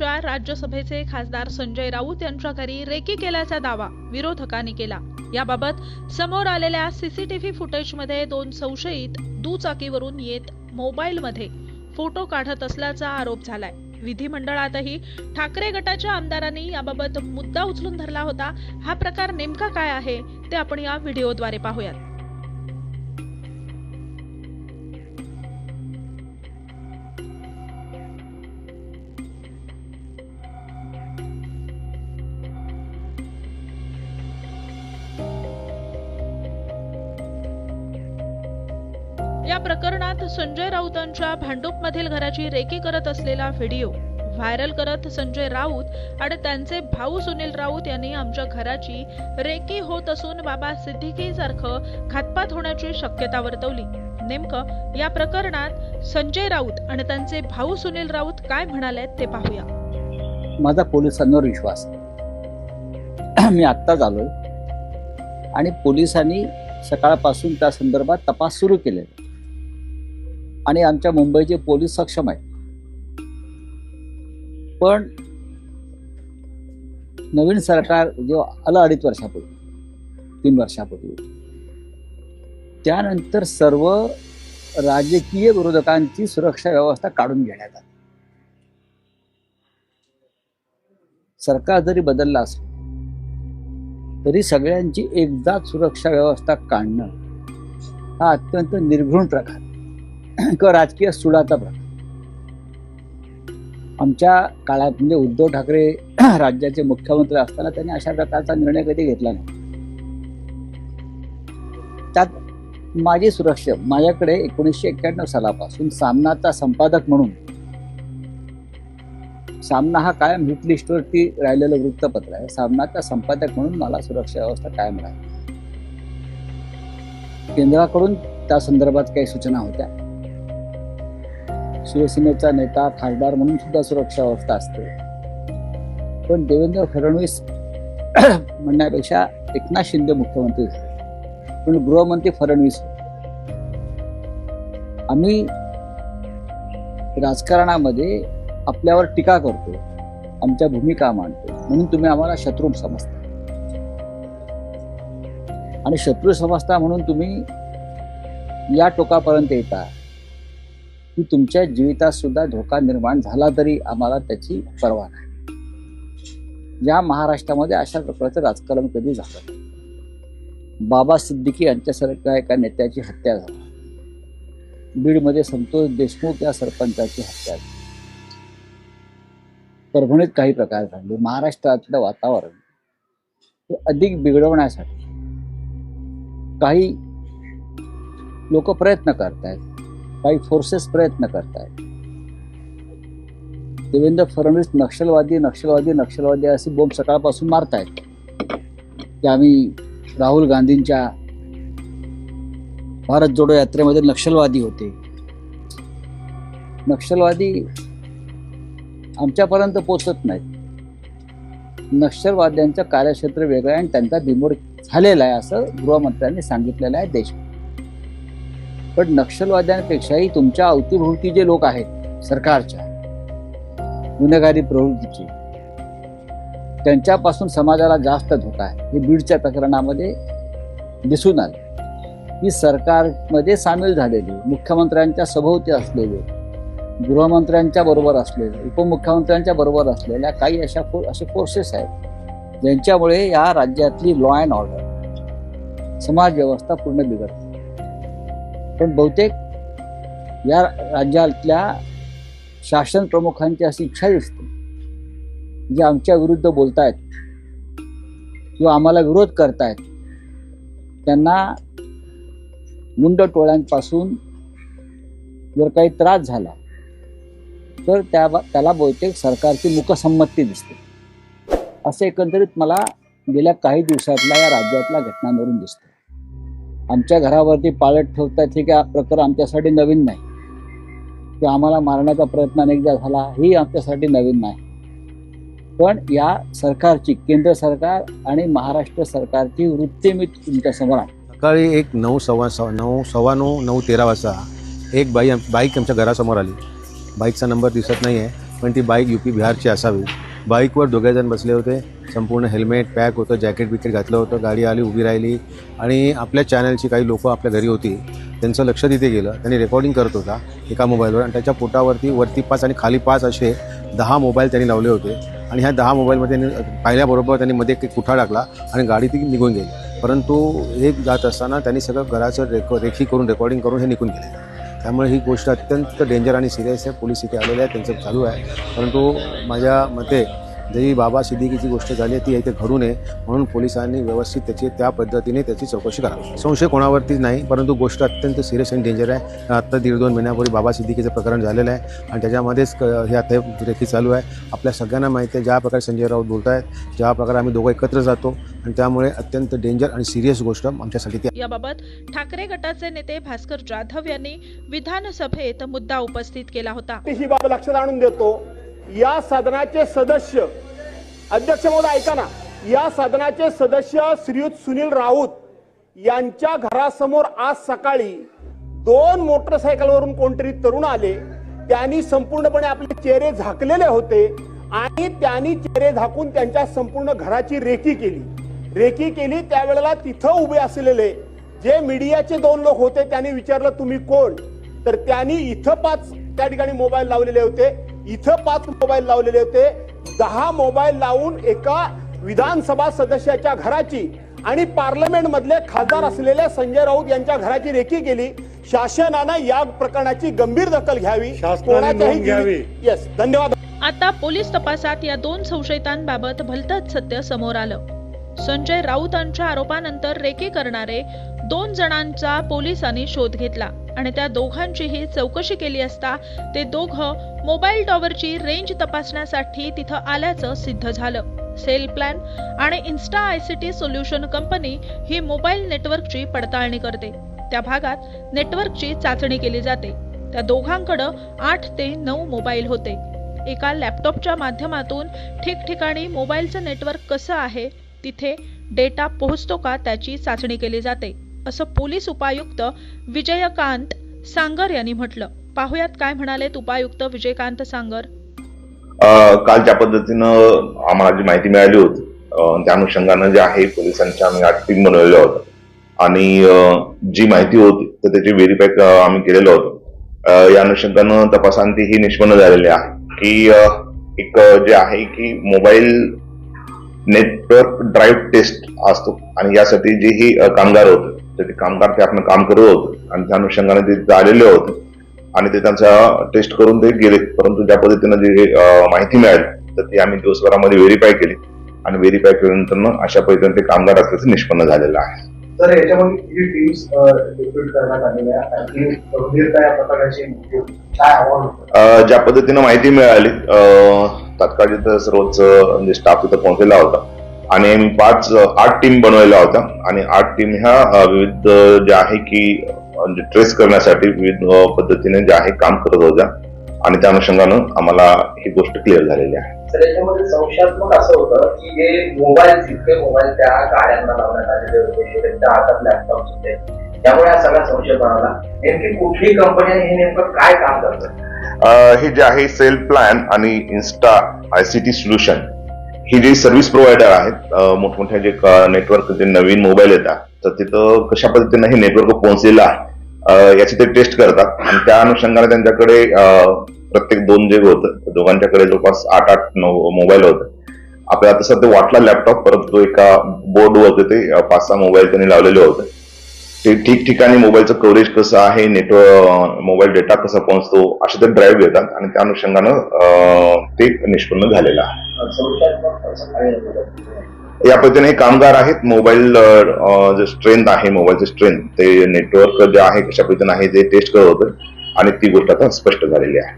भाजपाच्या राज्यसभेचे खासदार संजय राऊत यांच्या घरी रेकी केल्याचा दावा विरोधकांनी केला. याबाबत समोर आलेल्या सीसीटीव्ही फुटेजमध्ये दोन संशयित दुचाकीवरून येत मोबाईलमध्ये फोटो काढत असल्याचा आरोप झालाय. विधिमंडळातही ठाकरे गटाच्या आमदारांनी याबाबत मुद्दा उचलून धरला होता. हा प्रकार नेमका काय आहे ते आपण या व्हिडिओद्वारे पाहूयात. या प्रकरणात संजय राऊतांच्या भांडूपमधील घराची रेकी करत असलेला व्हिडिओ व्हायरल करत संजय राऊत आणि त्यांचे भाऊ सुनील राऊत यांनी आमच्या घराची रेकी होत असून बाबा सिद्दीकी सारखं घातपात होण्याची शक्यता वर्तवली. नेमकं या प्रकरणात संजय राऊत आणि त्यांचे भाऊ सुनील राऊत काय म्हणाले ते पाहूया. माझा पोलिसांवर विश्वास मी आत्ताच आलोय. आणि पोलिसांनी सकाळपासून त्या संदर्भात तपास सुरू केलेला आणि आमच्या मुंबईचे पोलीस सक्षम आहेत. पण नवीन सरकार जेव्हा आलं अडीच वर्षापूर्वी तीन वर्षापूर्वी त्यानंतर सर्व राजकीय विरोधकांची सुरक्षा व्यवस्था काढून घेण्यात आली. सरकार जरी बदललं असलं तरी सगळ्यांची एकदाच सुरक्षा व्यवस्था काढणं हा अत्यंत निर्घृण प्रकार किंवा राजकीय सुडाचा प्रकार आमच्या काळात म्हणजे उद्धव ठाकरे राज्याचे मुख्यमंत्री असताना त्यांनी अशा प्रकारचा निर्णय कधी घेतला नाही. त्यात माझी सुरक्षा माझ्याकडे एकोणीसशे एक्क्याण्णव सालापासून सामनाचा संपादक म्हणून सामना हा कायम हिट लिस्टवरती राहिलेलं वृत्तपत्र आहे. सामनाचा संपादक म्हणून मला सुरक्षा व्यवस्था कायम राहिली. केंद्राकडून त्या संदर्भात काही सूचना होत्या. शिवसेनेचा नेता खासदार म्हणून सुद्धा सुरक्षा व्यवस्था असते. पण देवेंद्र फडणवीस म्हणण्यापेक्षा एकनाथ शिंदे मुख्यमंत्री झाले. पण गृहमंत्री फडणवीस आम्ही राजकारणामध्ये आपल्यावर टीका करतो. आमच्या भूमिका मांडतो. म्हणून तुम्ही आम्हाला शत्रू समजता. आणि शत्रू समजता म्हणून तुम्ही या टोकापर्यंत येता. की तुमच्या जीवितात सुद्धा धोका निर्माण झाला तरी आम्हाला त्याची पर्वा नाही. या महाराष्ट्रामध्ये अशा प्रकारचं राजकारण कधी झालं बाबा सिद्दीकी यांच्यासारख्या एका नेत्याची हत्या झाली. बीडमध्ये संतोष देशमुख या सरपंचाची हत्या झाली. परभणीत काही प्रकार घडले. महाराष्ट्रातलं वातावरण हे अधिक बिघडवण्यासाठी काही लोक प्रयत्न करतायत. काही फोर्सेस प्रयत्न करतायत. देवेंद्र फडणवीस नक्षलवादी नक्षलवादी नक्षलवादी असे बोंब सकाळपासून मारतायत. की आम्ही राहुल गांधींच्या भारत जोडो यात्रेमध्ये नक्षलवादी होते. नक्षलवादी आमच्यापर्यंत पोचत नाहीत. नक्षलवाद्यांचं कार्यक्षेत्र वेगळं आहे आणि त्यांचा बिमोड झालेला आहे असं गृहमंत्र्यांनी सांगितलेलं आहे देश पण नक्षलवाद्यांपेक्षाही तुमच्या अवतीभोवती जे लोक आहेत सरकारच्या गुन्हेगारी प्रवृत्तीचे त्यांच्यापासून समाजाला जास्त धोका आहे. हे बीडच्या प्रकरणामध्ये दिसून आले. की सरकारमध्ये सामील झालेले मुख्यमंत्र्यांच्या सभोवती असलेले गृहमंत्र्यांच्या बरोबर असलेले उपमुख्यमंत्र्यांच्या बरोबर असलेल्या काही अशा फो असे फोर्सेस आहेत ज्यांच्यामुळे या राज्यातली लॉ अँड ऑर्डर समाज व्यवस्था पूर्ण बिघडते पण बहुतेक या राज्यातल्या शासन प्रमुखांची अशी इच्छा दिसते जे आमच्या विरुद्ध बोलतायत किंवा आम्हाला विरोध करतायत त्यांना मुंड टोळ्यांपासून जर काही त्रास झाला तर त्या त्याला बहुतेक सरकारची मुकसंमती दिसते. असं एकंदरीत मला गेल्या काही दिवसातल्या या राज्यातल्या घटनांवरून दिसतं. आमच्या घरावरती पाळत ठेवतात हे काय प्रकार आमच्यासाठी नवीन नाही. किंवा आम्हाला मारण्याचा प्रयत्न अनेकदा झाला ही आमच्यासाठी नवीन नाही. पण या सरकारची केंद्र सरकार आणि महाराष्ट्र सरकारची वृत्ती मी तुमच्यासमोर आहे. सकाळी एक नऊ सव्वा सव्वा नऊ सव्वा नऊ नऊ तेरा वाजता एक बाई आम- बाईक आमच्या घरासमोर आली. बाईकचा नंबर दिसत नाही आहे पण ती बाईक यू पी बिहारची असावी. बाईकवर दोघेजण बसले होते. संपूर्ण हेल्मेट पॅक होतं जॅकेट बिकेट घातलं होतं. गाडी आली उभी राहिली. आणि आपल्या चॅनलची काही लोकं आपल्या घरी होती. त्यांचं लक्ष तिथे गेलं. त्यांनी रेकॉर्डिंग करत होता एका मोबाईलवर आणि त्याच्या पोटावरती वरती पाच आणि खाली पाच असे दहा मोबाईल त्यांनी लावले होते. आणि ह्या दहा मोबाईलमध्ये त्यांनी पाहिल्याबरोबर त्यांनी मध्ये एक कुठा टाकला आणि गाडी ती निघून गेली. परंतु हे जात असताना त्यांनी सगळं घराचं रेक रेखी करून रेकॉर्डिंग करून हे निघून गेले. त्यामुळे ही गोष्ट अत्यंत डेंजर आणि सिरियस आहे. पोलीस इथे आलेले आहेत त्यांचं चालू आहे. परंतु माझ्या मते जी बाबा सिद्दीकीची गोष्ट झाली आहे ती इथे घडू नये म्हणून पोलिसांनी व्यवस्थित त्याची त्या पद्धतीने त्याची चौकशी करावी संशय कोणावरतीच नाही परंतु गोष्ट अत्यंत सिरियस आणि डेंजर आहे. आत्ता दीड दोन महिन्यापूर्वी बाबा सिद्दीकीचं प्रकरण झालेलं आहे आणि त्याच्यामध्येच क- हे आता रेखी चालू आहे. आपल्या सगळ्यांना माहिती आहे ज्या प्रकारे संजय राऊत बोलत आहेत ज्या प्रकारे आम्ही दोघं एकत्र जातो आणि त्यामुळे अत्यंत डेंजर आणि सिरियस गोष्ट आमच्यासाठी ती याबाबत ठाकरे गटाचे नेते भास्कर जाधव यांनी विधानसभेत मुद्दा उपस्थित केला होता. ही बाब लक्षात आणून देतो. या सदनाचे सदस्य अध्यक्ष महोदय ऐका ना. या सदनाचे सदस्य श्रीयुत सुनील राऊत यांच्या घरासमोर आज सकाळी दोन मोटरसायकलवरून कोणतरी तरुण आले. त्यांनी संपूर्णपणे आपले चेहरे झाकलेले होते आणि त्यांनी चेहरे झाकून त्यांच्या संपूर्ण घराची रेकी केली. रेकी केली त्यावेळेला तिथं उभे असलेले जे मीडियाचे दोन लोक होते त्यांनी विचारलं तुम्ही कोण? तर त्यांनी इथं पाच त्या ठिकाणी मोबाईल लावलेले होते. इथं पाच मोबाईल लावलेले होते. दहा मोबाईल लावून एका विधानसभा सदस्याच्या घराची आणि पार्लमेंट मधले खासदार असलेल्या संजय राऊत यांच्या घराची रेकी केली. शासनानं या प्रकरणाची गंभीर दखल घ्यावी. घ्यावी. येस धन्यवाद. आता पोलीस तपासात या दोन संशयितांबाबत भलतंच सत्य समोर आलं. संजय राऊतांच्या आरोपानंतर रेकी करणारे दोन जणांचा पोलिसांनी शोध घेतला आणि त्या दोघांचीही चौकशी केली असता ते दोघं मोबाईल टॉवरची रेंज तपासण्यासाठी तिथं आल्याचं सिद्ध झालं. सेल प्लॅन आणि इन्स्टा आयसीटी सोल्युशन कंपनी ही मोबाईल नेटवर्कची पडताळणी करते. त्या भागात नेटवर्कची चाचणी केली जाते. त्या दोघांकडं आठ ते नऊ मोबाईल होते. एका लॅपटॉपच्या माध्यमातून ठिकठिकाणी मोबाईलचं नेटवर्क कसं आहे तिथे डेटा पोहोचतो का त्याची चाचणी केली जाते असं पोलीस उपायुक्त विजयकांत सांगर यांनी म्हटलं. पाहुयात काय म्हणालेत उपायुक्त विजयकांत सांगर. काल ज्या पद्धतीनं आम्हाला जी माहिती मिळाली होती त्या अनुषंगानं जे आहे पोलिसांच्या आम्ही आठ टीम बनवलेल्या होत्या आणि जी माहिती होती तर त्याची व्हेरीफाय आम्ही केलेलं होतं. या अनुषंगानं तपासांती ही निष्पन्न झालेली आहे की एक जे आहे की मोबाईल नेटवर्क ड्राईव्ह टेस्ट असतो. आणि यासाठी जे ही कामगार होते तर ते कामगार ते आपण काम करत होते. आणि त्या अनुषंगाने ते आलेले होते आणि ते त्यांचा टेस्ट करून ते गेले. परंतु ज्या पद्धतीनं जे माहिती मिळाली तर ती आम्ही दिवसभरामध्ये व्हेरीफाय केली. आणि व्हेरीफाय केल्यानंतर अशा पद्धतीने ते कामगार असल्याचं निष्पन्न झालेलं आहे. तर याच्यामध्ये टीम्स करण्यात आलेल्या काय ज्या पद्धतीनं माहिती मिळाली तात्काळ तिथं सर्वच म्हणजे स्टाफ तिथं पोहोचलेला होता. आणि आम्ही पाच आठ टीम बनवलेल्या होत्या. आणि आठ टीम ह्या विविध ज्या आहे की म्हणजे ट्रेस करण्यासाठी विविध पद्धतीने ज्या आहे काम करत होत्या. आणि त्या अनुषंगानं आम्हाला ही गोष्ट क्लिअर झालेली आहे. तर याच्यामध्ये संशयात्मक असं होतं की हे मोबाईल जितके मोबाईल त्या गाड्यांना लावण्यात आलेले होते त्यांच्या हातात लॅपटॉप होते. त्यामुळे हा सगळा संशय बनवला. नेमकी कुठली कंपनी हे नेमकं काय काम करतं? हे जे आहे सेल प्लॅन आणि इन्स्टा आयसीटी सोल्युशन. ही जी सर्व्हिस प्रोव्हायडर आहेत मोठमोठ्या जे नेटवर्क जे नवीन मोबाईल येतात तर तिथं कशा पद्धतीनं हे नेटवर्क पोहोचलेलं आहे याची ते टेस्ट करतात आणि त्या अनुषंगाने त्यांच्याकडे प्रत्येक दोन जे होतं दोघांच्याकडे जवळपास आठ आठ नऊ मोबाईल होते आपल्याला तसं ते वाटला लॅपटॉप परंतु एका बोर्डवर ते पाच सहा मोबाईल त्यांनी लावलेले होते ते ठिकठिकाणी मोबाईलचं कव्हरेज कसं आहे नेटवर्क मोबाईल डेटा कसा पोहोचतो असे ते ड्राईव्ह घेतात आणि त्या अनुषंगानं ते निष्पन्न झालेलं आहे या पद्धतीने कामगार आहेत. मोबाईल जे स्ट्रेंथ आहे मोबाईलचे स्ट्रेंथ ते नेटवर्क जे आहे कशा पद्धतीने आहे ते टेस्ट करत होतं. आणि ती गोष्ट आता स्पष्ट झालेली आहे.